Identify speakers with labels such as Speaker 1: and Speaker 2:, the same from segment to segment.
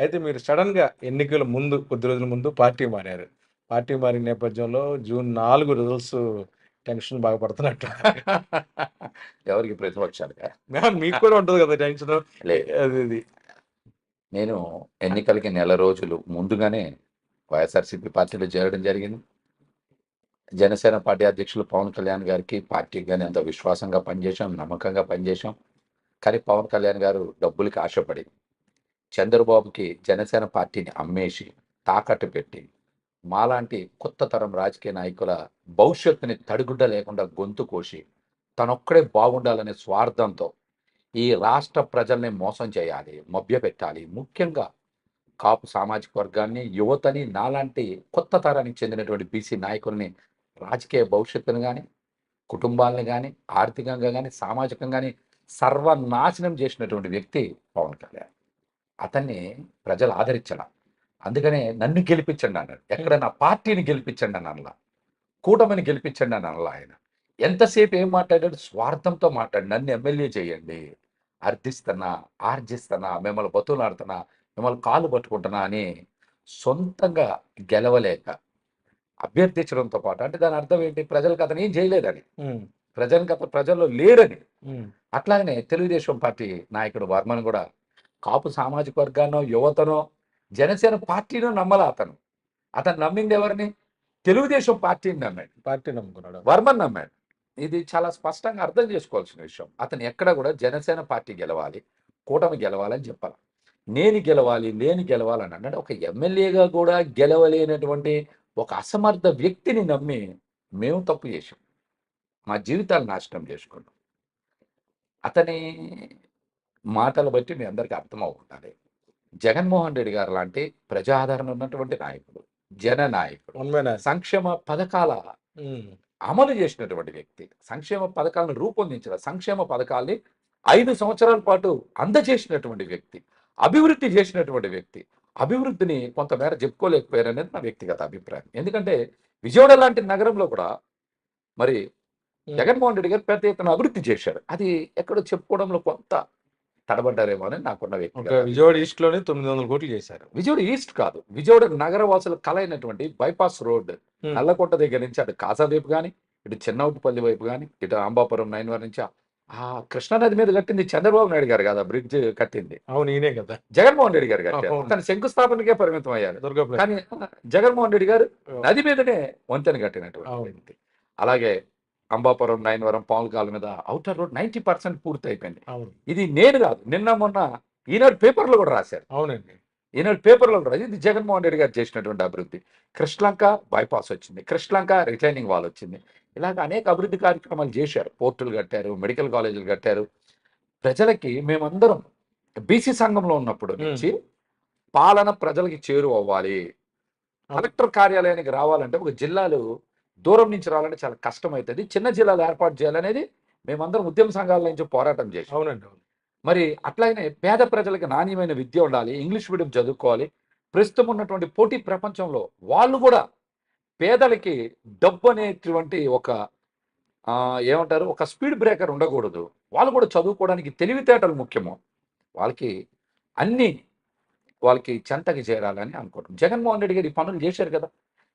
Speaker 1: అయితే మీరు సడన్‌గా ఎన్నికల ముందు కొద్ది రోజుల ముందు పార్టీ మారారు. పార్టీ మారిన నేపథ్యంలో జూన్ 4 రిజల్ట్స్ టెన్షన్ బాగా పడుతున్నట్టు.
Speaker 2: ఎవరికి ప్రతిపక్షాలుగా?
Speaker 1: మీకు కూడా ఉంటది కదా టెన్షను. అది.
Speaker 2: నేను ఎన్నికలకి నెల రోజులు ముందుగానే వైఎస్ఆర్‌సీపీ పార్టీలో చేరడం జరిగింది. జనసేన పార్టీ అధ్యక్షులు పవన్ కళ్యాణ్ గారికి, పార్టీకి గాని ఎంతో విశ్వాసంగా పనిచేశాం, నమ్మకంగా పనిచేశాం. కానీ పవన్ కళ్యాణ్ గారు డబ్బులకి ఆశపడి, చంద్రబాబుకి జనసేన పార్టీని అమ్మేసి, తాకట్టు పెట్టి, మాలాంటి కొత్త తరం రాజకీయ నాయకుల భవిష్యత్తుని తడిగుడ్డ లేకుండా గొంతు కోసి, తనొక్కడే బాగుండాలనే స్వార్థంతో, ఈ రాష్ట్ర ప్రజల్ని మోసం చేయాలి, మభ్యపెట్టాలి. ముఖ్యంగా కాపు సామాజిక వర్గాన్ని, యువతని, నాలాంటి కొత్త తరానికి చెందినటువంటి బీసీ నాయకుల్ని రాజకీయ భవిష్యత్తును కానీ కుటుంబాలను కానీ ఆర్థికంగా కానీ సామాజికంగా కానీ సర్వనాశనం చేసినటువంటి వ్యక్తి పవన్ కళ్యాణ్. అతన్ని ప్రజలు ఆదరించలా. అందుకనే నన్ను గెలిపించండి అన్నాడు. ఎక్కడ నా పార్టీని గెలిపించండి అని అనలా. కూటమిని గెలిపించండి అని అనలా ఆయన. ఎంతసేపు ఏం మాట్లాడాడు? స్వార్థంతో మాట్లాడు. నన్ను ఎమ్మెల్యే చేయండి. అర్థిస్తన్నా, ఆర్జిస్తన్నా, మిమ్మల్ని బతుకులాడుతున్నా, మిమ్మల్ని కాళ్ళు పట్టుకుంటున్నా అని సొంతంగా గెలవలేక అభ్యర్థించడంతో పాటు అంటే దాని అర్థం ఏంటి? ప్రజలకు అతను ఏం చేయలేదని. ప్రజలకు అతను ప్రజల్లో లేరని. అట్లాగనే తెలుగుదేశం పార్టీ నాయకుడు వర్మను కూడా కాపు సామాజిక వర్గాన్నో, యువతనో, జనసేన పార్టీనో నమ్మలా అతను. అతను నమ్మింది ఎవరిని? తెలుగుదేశం పార్టీని నమ్మాడు.
Speaker 1: పార్టీ నమ్ముకున్నాడు.
Speaker 2: వర్మని నమ్మాడు. ఇది చాలా స్పష్టంగా అర్థం చేసుకోవాల్సిన విషయం. అతను ఎక్కడ కూడా జనసేన పార్టీ గెలవాలి, కూటమి గెలవాలని చెప్పాల. నేను గెలవాలి, నేను గెలవాలని అన్నాడు. ఒక ఎమ్మెల్యేగా కూడా గెలవలేనటువంటి ఒక అసమర్థ వ్యక్తిని నమ్మి మేము తప్పు చేశాం. మా జీవితాలు నాశనం చేసుకున్నాం. అతని మాటలు బట్టి మీ అందరికీ అర్థమవుతుండాలి. జగన్మోహన్ రెడ్డి గారు లాంటి ప్రజాదరణ ఉన్నటువంటి నాయకుడు,
Speaker 1: మ్యాన్ ఆర్మీ.
Speaker 2: సంక్షేమ పథకాల. అమలు చేసినటువంటి వ్యక్తి. సంక్షేమ పథకాలను రూపొందించిన సంక్షేమ పథకాల్ని 5 సంవత్సరాల పాటు అందజేసినటువంటి వ్యక్తి. అభివృద్ధి చేసినటువంటి వ్యక్తి. అభివృద్ధిని కొంతమేర చెప్పుకోలేకపోయారనేది నా వ్యక్తిగత అభిప్రాయం. ఎందుకంటే విజయవాడ లాంటి నగరంలో కూడా మరి. జగన్మోహన్ రెడ్డి గారు పెద్ద ఎత్తున అభివృద్ధి చేశారు. అది ఎక్కడో చెప్పుకోవడంలో కొంత తడబడ్డారేమో అని నాకున్న
Speaker 1: ఒక
Speaker 2: వ్యక్తిగత
Speaker 1: విజయవాడ ఈస్ట్‌లోనే 900 కోట్లు చేశారు.
Speaker 2: విజయవాడ ఈస్ట్ కాదు. విజయవాడ నగర వాసుల కల అయినటువంటి బైపాస్ రోడ్. నల్లకొండ దగ్గర నుంచి అటు కాజా వైపు గాని, ఇటు చిన్నవుటిపల్లి వైపు గాని, ఇటు అంబాపురం నైన్వర్ నుంచి ఆ కృష్ణానది మీద కట్టింది చంద్రబాబు నాయుడు గారు కదా బ్రిడ్జ్ కట్టింది.
Speaker 1: అవును. ఈయనే కదా!
Speaker 2: జగన్మోహన్ రెడ్డి గారు కట్టారు. తను శంకుస్థాపనకే పరిమితం అయ్యారు. కానీ జగన్మోహన్ రెడ్డి గారు. నది మీదనే వంతెన కట్టినటువంటి. వ్యక్తి. అలాగే అంబాపురం నైన్వరం పావులకాల మీద ఔటర్ రోడ్ 90% పూర్తి అయిపోయింది. ఇది నేను కాదు. నిన్న మొన్న ఈనాడు పేపర్‌లో కూడా రాశారు.
Speaker 1: అవునండి.
Speaker 2: ఈనాడు పేపర్‌లో కూడా ఇది జగన్మోహన్ రెడ్డి గారు చేసినటువంటి అభివృద్ధి. కృష్ణలంక బైపాస్ వచ్చింది. కృష్ణలంక రిటైనింగ్ వాల్ వచ్చింది. ఇలాగ అనేక అభివృద్ధి కార్యక్రమాలు చేశారు. పోర్టులు కట్టారు, మెడికల్ కాలేజీలు కట్టారు. ప్రజలకి మేమందరం బీసీ సంఘంలో ఉన్నప్పుడు. నుంచి పాలన ప్రజలకి చేరువవ్వాలి. కలెక్టర్ కార్యాలయానికి రావాలంటే ఒక జిల్లాలు దూరం నుంచి రావాలంటే చాలా కష్టమైతది. చిన్న జిల్లాలు ఏర్పాటు చేయాలనేది మేమందరం ఉద్యమ సంఘాల నుంచి పోరాటం చేశాం.
Speaker 1: అవునండి. అవును.
Speaker 2: మరి అట్లాగనే పేద ప్రజలకి నాణ్యమైన విద్య ఉండాలి. ఇంగ్లీష్ మీడియం చదువుకోవాలి. ప్రస్తుతం ఉన్నటువంటి పోటీ ప్రపంచంలో వాళ్ళు కూడా పేదలకి డబ్బు అనేటువంటి ఒక ఏమంటారు ఒక స్పీడ్ బ్రేకర్ ఉండకూడదు. వాళ్ళు కూడా చదువుకోవడానికి తెలివితేటలు ముఖ్యము. వాళ్ళకి అన్నీ వాళ్ళకి చెంతకి చేరాలని అనుకుంటున్నాం. జగన్మోహన్ రెడ్డి గారు ఈ పనులు చేశారు కదా!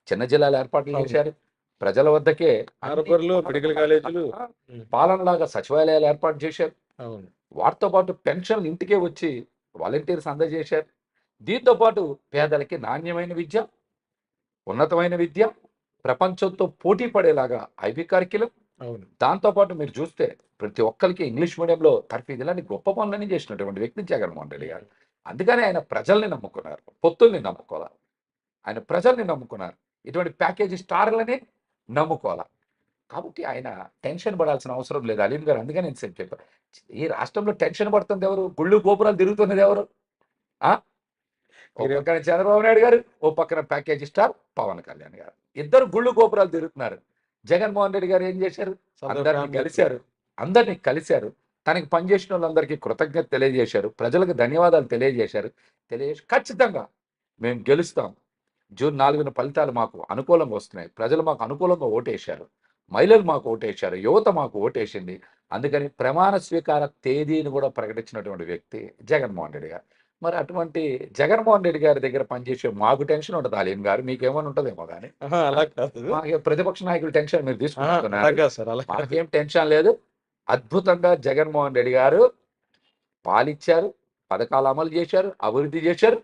Speaker 2: చిన్న జిల్లాల ఏర్పాట్లు. చేశారు. ప్రజల వద్దకే
Speaker 1: హార్బర్‌లో మెడికల్ కాలేజీలు. హ్మ్.
Speaker 2: పాలనలాగా సచివాలయాలు ఏర్పాటు చేశారు. వాటితో పాటు పెన్షన్లు ఇంటికే వచ్చి వాలంటీర్స్ అందజేశారు. దీంతో పాటు పేదలకి నాణ్యమైన విద్య, ఉన్నతమైన విద్య, ప్రపంచంతో పోటీ పడేలాగా ఐబీ. దాంతో పాటు మీరు చూస్తే ప్రతి ఒక్కరికి ఇంగ్లీష్ మీడియంలో తర్ఫీదులని గొప్ప పనులన్నీ చేసినటువంటి వ్యక్తి జగన్మోహన్ రెడ్డి గారు. అందుకనే ఆయన ప్రజల్ని నమ్ముకున్నారు. పొత్తుల్ని నమ్ముకోలా. ఆయన ప్రజల్ని నమ్ముకున్నారు. ఇటువంటి ప్యాకేజీ స్టార్‌లని నమ్ముకోలా. కాబట్టి ఆయన టెన్షన్ పడాల్సిన అవసరం లేదు. అలీం గారు అందుకనే ఇంతసేపు చెప్పారు. ఈ రాష్ట్రంలో టెన్షన్ పడుతుంది ఎవరు? గుళ్ళు గోపురాలు తిరుగుతున్నది ఎవరు? ఆ! ఓ
Speaker 1: మీరే
Speaker 2: పక్కన చంద్రబాబు నాయుడు గారు, ఓ పక్కన ప్యాకేజీ స్టార్ పవన్ కళ్యాణ్ గారు. ఇద్దరు గుళ్ళు గోపురాలు తిరుగుతున్నారు. జగన్మోహన్ రెడ్డి గారు ఏం చేశారు? అందరిని కలిశారు. అందరిని కలిశారు. తనకి పనిచేసినోళ్ళందరికీ కృతజ్ఞత తెలియజేశారు. ప్రజలకు ధన్యవాదాలు తెలియజేశారు. తెలియజేసి ఖచ్చితంగా మేము గెలుస్తాం. జూన్ 4న ఫలితాలు మాకు అనుకూలంగా వస్తున్నాయి. ప్రజలు మాకు అనుకూలంగా ఓటేశారు. మహిళలు మాకు ఓటేశారు. యువత మాకు ఓటేసింది. అందుకని ప్రమాణ స్వీకార తేదీని కూడా ప్రకటించినటువంటి వ్యక్తి జగన్మోహన్ రెడ్డి గారు. మరి అటువంటి జగన్మోహన్ రెడ్డి గారి దగ్గర పనిచేసే మాకు టెన్షన్ ఉంటుంది అలీం గారు మీకేమైనా ఉంటుందేమో కానీ
Speaker 1: ఆహా, అలా కాదు
Speaker 2: మాకు ప్రతిపక్ష నాయకుల టెన్షన్ మీరు తీసుకుంటున్నారు. మాకేం టెన్షన్ లేదు అద్భుతంగా జగన్మోహన్ రెడ్డి గారు పాలిచ్చారు పథకాలు అమలు చేశారు అభివృద్ధి చేశారు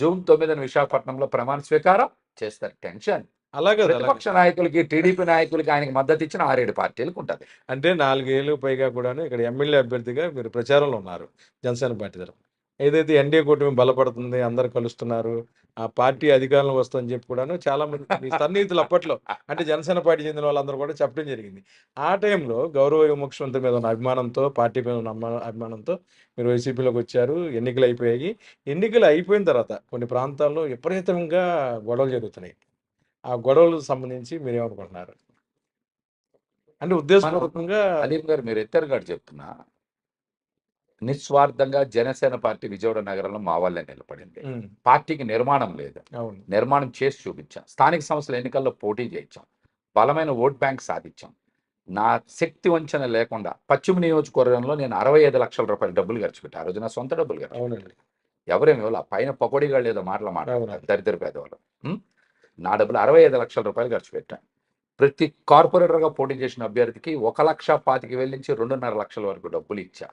Speaker 2: జూన్ తొమ్మిదిన విశాఖపట్నంలో ప్రమాణ స్వీకారం చేస్తారు. టెన్షన్.
Speaker 1: అలా కాదు అలా కాదు.
Speaker 2: ప్రతిపక్ష నాయకులకి టీడీపీ నాయకులకి ఆయనకి మద్దతు ఇచ్చిన ఆరేడు పార్టీలకు ఉంటుంది.
Speaker 1: అంటే నాలుగేళ్ళు పైగా కూడాను ఇక్కడ ఎమ్మెల్యే అభ్యర్థిగా మీరు ప్రచారంలో ఉన్నారు జనసేన పార్టీ తరఫున ఏదైతే ఎన్డీఏ కూటమి బలపడుతుంది అందరు కలుస్తున్నారు ఆ పార్టీ అధికారంలో వస్తుందని చెప్పి కూడాను చాలా మంది సన్నిహితులు అప్పట్లో అంటే జనసేన పార్టీ చెందిన వాళ్ళందరూ కూడా చెప్పడం జరిగింది. ఆ టైంలో గౌరవ ముఖ్యమంత్రి మీద ఉన్న అభిమానంతో పార్టీ మీద ఉన్న అభిమానంతో మీరు వైసీపీలోకి వచ్చారు ఎన్నికలు అయిపోయాయి. ఎన్నికలు అయిపోయిన తర్వాత కొన్ని ప్రాంతాల్లో విపరీతంగా గొడవలు జరుగుతున్నాయి. ఆ గొడవలకు సంబంధించి మీరు ఏమనుకుంటున్నారు అంటే ఉద్దేశపూర్వకంగా
Speaker 2: అలీం గారు మీరు ఎత్తరుగాడు చెప్తున్నా నిస్వార్థంగా జనసేన పార్టీ విజయవాడ నగరంలో మా వాళ్ళే నిలబడింది. పార్టీకి నిర్మాణం లేదు. నిర్మాణం చేసి చూపించాం. స్థానిక సంస్థల ఎన్నికల్లో పోటీ చేయించాం. బలమైన ఓట్ బ్యాంక్ సాధించాం. నా శక్తి వంచన లేకుండా పశ్చిమ నియోజకవర్గంలో నేను అరవై ఐదు లక్షల రూపాయలు డబ్బులు ఖర్చు పెట్టాను ఆ రోజు నా సొంత డబ్బులు ఖర్చు ఎవరేమి ఇవ్వాల. పైన పకోడీగాళ్ళు ఏదో మాటలు మాట్లాడారు. దరిద్ర పేదవాళ్ళు? నా డబ్బులు అరవై ఐదు లక్షల రూపాయలు ఖర్చు పెట్టాను ప్రతి కార్పొరేటర్గా పోటీ చేసిన అభ్యర్థికి ఒక లక్ష పాతిక వేల నుంచి రెండున్నర లక్షల వరకు డబ్బులు ఇచ్చా.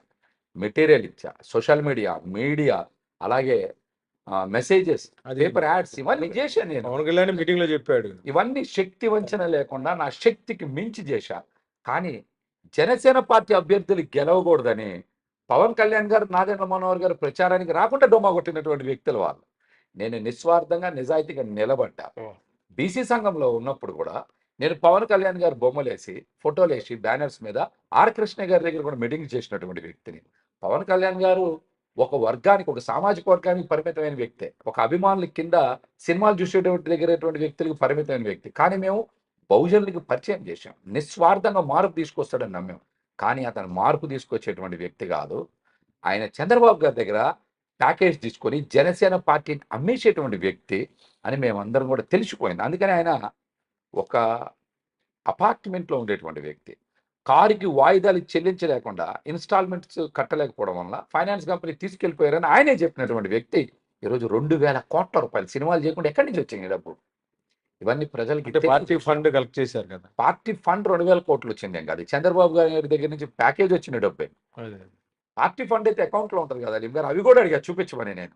Speaker 2: మెటీరియల్ ఇచ్చా సోషల్ మీడియా మీడియా అలాగే మెసేజెస్ పేపర్ యాడ్స్ ఇవన్నీ చేశాను నేను.
Speaker 1: పవన్ కళ్యాణ్ మీటింగ్లో చెప్పాడు.
Speaker 2: ఇవన్నీ శక్తి వంచన లేకుండా నా శక్తికి మించి చేశా. కానీ జనసేన పార్టీ అభ్యర్థులు గెలవకూడదని పవన్ కళ్యాణ్ గారు నాదేంద్ర మనోహర్ గారు ప్రచారానికి రాకుండా డొమ్మా కొట్టినటువంటి వ్యక్తులు వాళ్ళు. నేను నిస్వార్థంగా నిజాయితీగా నిలబడ్డా. బీసీ సంఘంలో ఉన్నప్పుడు కూడా నేను పవన్ కళ్యాణ్ గారు బొమ్మలేసి ఫోటోలు వేసి బ్యానర్స్ మీద ఆర్ కృష్ణ గారి దగ్గర కూడా మీటింగ్ చేసినటువంటి వ్యక్తిని. పవన్ కళ్యాణ్ గారు ఒక వర్గానికి ఒక సామాజిక వర్గానికి పరిమితమైన వ్యక్తే. ఒక అభిమానుల కింద సినిమాలు చూసేటువంటి దగ్గరటువంటి వ్యక్తులకు పరిమితమైన వ్యక్తి. కానీ మేము బహుజనులకు పరిచయం చేశాం. నిస్వార్థంగా మార్పు తీసుకొస్తాడని నమ్మాం. కానీ అతను మార్పు తీసుకొచ్చేటువంటి వ్యక్తి కాదు. ఆయన చంద్రబాబు గారి దగ్గర ప్యాకేజ్ తీసుకొని జనసేన పార్టీని అమ్మేసేటువంటి వ్యక్తి అని మేమందరం కూడా తెలిసిపోయింది. అందుకని ఆయన ఒక అపార్ట్మెంట్లో ఉండేటువంటి వ్యక్తి. కారుకి వాయిదాలు చెల్లించలేకుండా ఇన్స్టాల్మెంట్స్ కట్టలేకపోవడం వల్ల ఫైనాన్స్ కంపెనీ తీసుకెళ్ళిపోయారని ఆయనే చెప్పినటువంటి వ్యక్తి ఈరోజు రెండు వేల కోట్ల రూపాయలు సినిమాలు చేయకుండా ఎక్కడి నుంచి వచ్చింది డబ్బు ఇవన్నీ ప్రజలకి.
Speaker 1: పార్టీ ఫండ్ కలెక్ట్ చేశారు కదా.
Speaker 2: పార్టీ ఫండ్ రెండు వేల కోట్లు వచ్చింది ఏం కాదు. చంద్రబాబు గారి దగ్గర నుంచి ప్యాకేజ్ వచ్చిన డబ్బే. పార్టీ ఫండ్ అయితే అకౌంట్లో ఉంటుంది కదా. లిమ్ గారు అవి కూడా అడిగా చూపించమని నేను.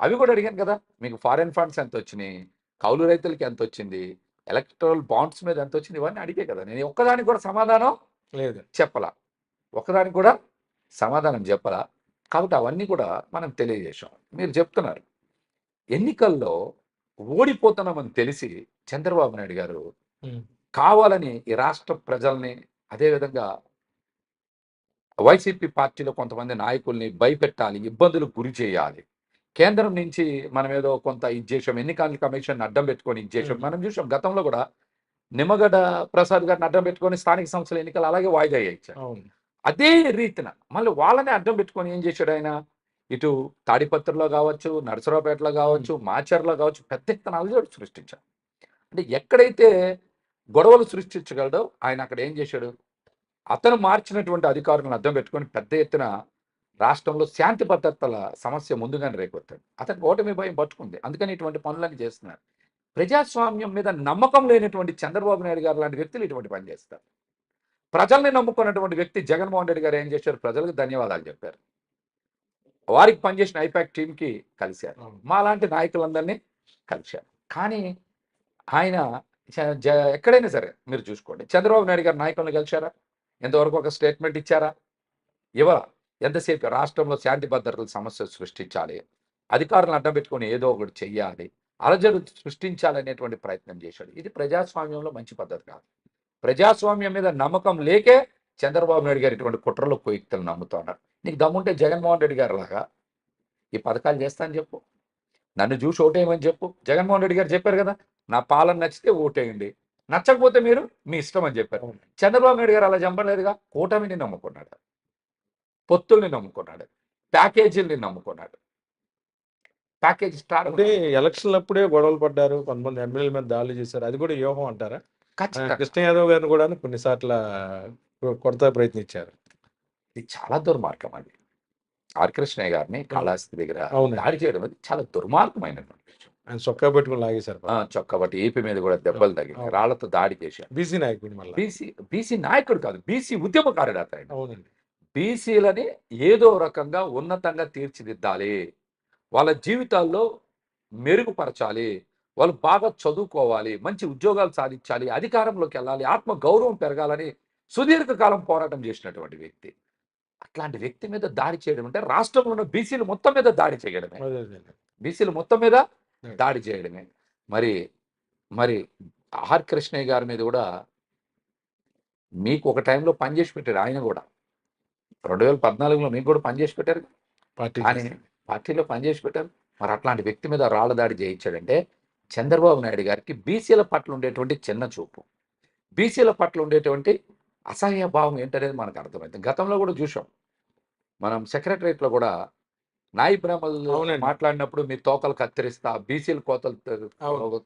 Speaker 2: అవి కూడా అడిగాను కదా. మీకు ఫారెన్ ఫండ్స్ ఎంత వచ్చినాయి? కౌలు రైతులకి ఎంత వచ్చింది? ఎలక్ట్రల్ బాండ్స్ మీద ఎంత వచ్చింది? ఇవన్నీ అడిగే కదా. నేను ఒక్కదానికి కూడా సమాధానం
Speaker 1: లేదు.
Speaker 2: చెప్పలా. ఒకదానికి కూడా సమాధానం చెప్పలా. కాబట్టి అవన్నీ కూడా మనం తెలియజేశాం. మీరు చెప్తున్నారు. ఎన్నికల్లో ఓడిపోతున్నామని తెలిసి చంద్రబాబు నాయుడు గారు. కావాలని ఈ రాష్ట్ర ప్రజల్ని అదేవిధంగా వైసీపీ పార్టీలో కొంతమంది నాయకుల్ని భయపెట్టాలి ఇబ్బందులకు గురి చేయాలి. కేంద్రం నుంచి మనం ఏదో కొంత ఇది చేసాం ఎన్నికల కమిషన్ అడ్డం పెట్టుకొని ఇది చేసాం. మనం చూసాం గతంలో కూడా నిమ్మగడ్డ ప్రసాద్ గారిని అడ్డం పెట్టుకొని స్థానిక సంస్థల ఎన్నికలు అలాగే వాయిదా ఇచ్చారు అదే రీతిన మళ్ళీ వాళ్ళనే అడ్డం పెట్టుకొని ఏం చేశాడు ఆయన? ఇటు తాడిపత్రిలో కావచ్చు నరసరావుపేటలో కావచ్చు మాచర్లో కావచ్చు పెద్ద ఎత్తున అలజడి సృష్టించాడు అంటే ఎక్కడైతే గొడవలు సృష్టించగలడో ఆయన అక్కడ ఏం చేశాడు? అతను మార్చినటువంటి అధికారులను అడ్డం పెట్టుకొని పెద్ద ఎత్తున రాష్ట్రంలో శాంతి భద్రతల సమస్య ముందుగానే రేకొత్తాడు అతనికి ఓటమి భయం పట్టుకుంది. అందుకని ఇటువంటి పనులన్నీ చేస్తున్నారు. ప్రజాస్వామ్యం మీద నమ్మకం లేనటువంటి చంద్రబాబు నాయుడు గారు లాంటి వ్యక్తులు ఇటువంటి పని చేస్తారు. ప్రజల్ని నమ్ముకున్నటువంటి వ్యక్తి జగన్మోహన్ రెడ్డి గారు ఏం చేశారు? ప్రజలకు ధన్యవాదాలు చెప్పారు. వారికి పనిచేసిన ఐపాక్ టీంకి కలిశారు.
Speaker 1: అవును.
Speaker 2: మా లాంటి నాయకులందరినీ కలిశారు. కానీ ఆయన ఎక్కడైనా సరే మీరు చూసుకోండి. చంద్రబాబు నాయుడు గారు నాయకులను కలిశారా? ఎంతవరకు ఒక స్టేట్మెంట్ ఇచ్చారా? ఇవ్వరా ఎంతసేపు రాష్ట్రంలో శాంతి భద్రతల సమస్య సృష్టించాలి? అధికారులను అడ్డం పెట్టుకొని ఏదో ఒకటి చెయ్యాలి? అలజడు సృష్టించాలనేటువంటి ప్రయత్నం చేశాడు. ఇది ప్రజాస్వామ్యంలో మంచి పద్ధతి కాదు. ప్రజాస్వామ్యం మీద నమ్మకం లేకే చంద్రబాబు నాయుడు గారు ఇటువంటి కుట్రలో కుయుక్తులు నమ్ముతున్నారు. నీకు దమ్ముంటే జగన్మోహన్ రెడ్డి గారు లాగా? ఈ పథకాలు చేస్తాను చెప్పు. నన్ను చూసి ఓటేయమని చెప్పు. జగన్మోహన్ రెడ్డి గారు చెప్పారు కదా నా పాలన నచ్చితే ఓటేయండి. నచ్చకపోతే మీరు మీ ఇష్టం అని చెప్పారు. చంద్రబాబు నాయుడు గారు అలా చంపలేదుగా? కూటమిని నమ్ముకున్నాడు. పొత్తుల్ని నమ్ముకున్నాడు. ప్యాకేజీల్ని నమ్ముకున్నాడు. ప్యాకేజ్ స్టార్
Speaker 1: అంటే ఎలక్షన్లు అప్పుడే గొడవలు పడ్డారు కొంతమంది ఎమ్మెల్యేల మీద దాడులు చేశారు. అది కూడా వ్యూహం అంటారా? కృష్ణ యాదవ్ గారిని కూడా కొన్నిసార్లు కొడతా ప్రయత్నించారు.
Speaker 2: ఇది చాలా దుర్మార్గం అది. ఆర్. కృష్ణయ్య గారిని కాళహస్తి దగ్గర. దాడి చేయడం అనేది చాలా దుర్మార్గమైనటువంటి విషయం.
Speaker 1: ఆయన చొక్కా పెట్టుకుని లాగేశారు
Speaker 2: ఆ, చొక్కబట్టి ఏపీ మీద కూడా దెబ్బలు తగిలి
Speaker 1: అవును.
Speaker 2: రాళ్ళతో దాడి చేశారు.
Speaker 1: బీసీ నాయకుడు మళ్ళీ.
Speaker 2: బీసీ బీసీ నాయకుడు కాదు బీసీ ఉద్యమకారుడు అతను.
Speaker 1: అవునండి.
Speaker 2: బీసీలని ఏదో రకంగా ఉన్నతంగా తీర్చిదిద్దాలి. వాళ్ళ జీవితాల్లో మెరుగుపరచాలి. వాళ్ళు బాగా చదువుకోవాలి. మంచి ఉద్యోగాలు సాధించాలి. అధికారంలోకి వెళ్ళాలి. ఆత్మ గౌరవం పెరగాలని సుదీర్ఘకాలం పోరాటం చేసినటువంటి వ్యక్తి. అట్లాంటి వ్యక్తి మీద దాడి చేయడం అంటే రాష్ట్రంలో ఉన్న బీసీలు మొత్తం మీద దాడి చేయడమే. బీసీలు మొత్తం మీద. దాడి చేయడమే. మరి మరి ఆర్ కృష్ణయ్య గారి మీద కూడా మీకు ఒక టైంలో పనిచేసి పెట్టారు ఆయన కూడా. రెండు వేల పద్నాలుగులో మీకు కూడా పనిచేసి పెట్టారు కానీ పార్టీలో పనిచేసి పెట్టారు. మరి అట్లాంటి వ్యక్తి మీద రాళ్ళ దాడి చేయించాడంటే చంద్రబాబు నాయుడు గారికి బీసీల పట్ల ఉండేటువంటి చిన్న చూపు. బీసీల పట్ల ఉండేటువంటి అసహ్య భావం ఏంటనేది మనకు అర్థమైంది. గతంలో కూడా చూసాం మనం సెక్రటరియట్లో కూడా నాయి బ్రాహ్మణులు
Speaker 1: అవునండి.
Speaker 2: మాట్లాడినప్పుడు మీ తోకలు కత్తిరిస్తా బీసీల కోతలు.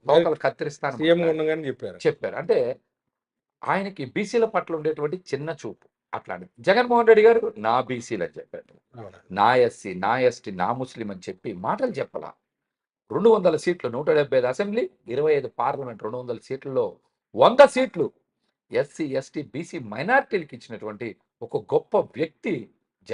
Speaker 2: తోకలు కత్తిరిస్తా
Speaker 1: చెప్పారు.
Speaker 2: చెప్పారు. అంటే ఆయనకి బీసీల పట్ల ఉండేటువంటి చిన్న చూపు. అట్లాంటి జగన్మోహన్ రెడ్డి గారు నా బీసీలు అని చెప్పారు. నా ఎస్సీ నా ఎస్టీ నా ముస్లిం అని చెప్పి మాటలు చెప్పలా. రెండు వందల సీట్లు నూట డెబ్బై ఐదు అసెంబ్లీ ఇరవై ఐదు పార్లమెంట్ రెండు వందల సీట్లలో వంద సీట్లు ఎస్సీ ఎస్టీ బీసీ మైనార్టీలకు ఇచ్చినటువంటి ఒక గొప్ప వ్యక్తి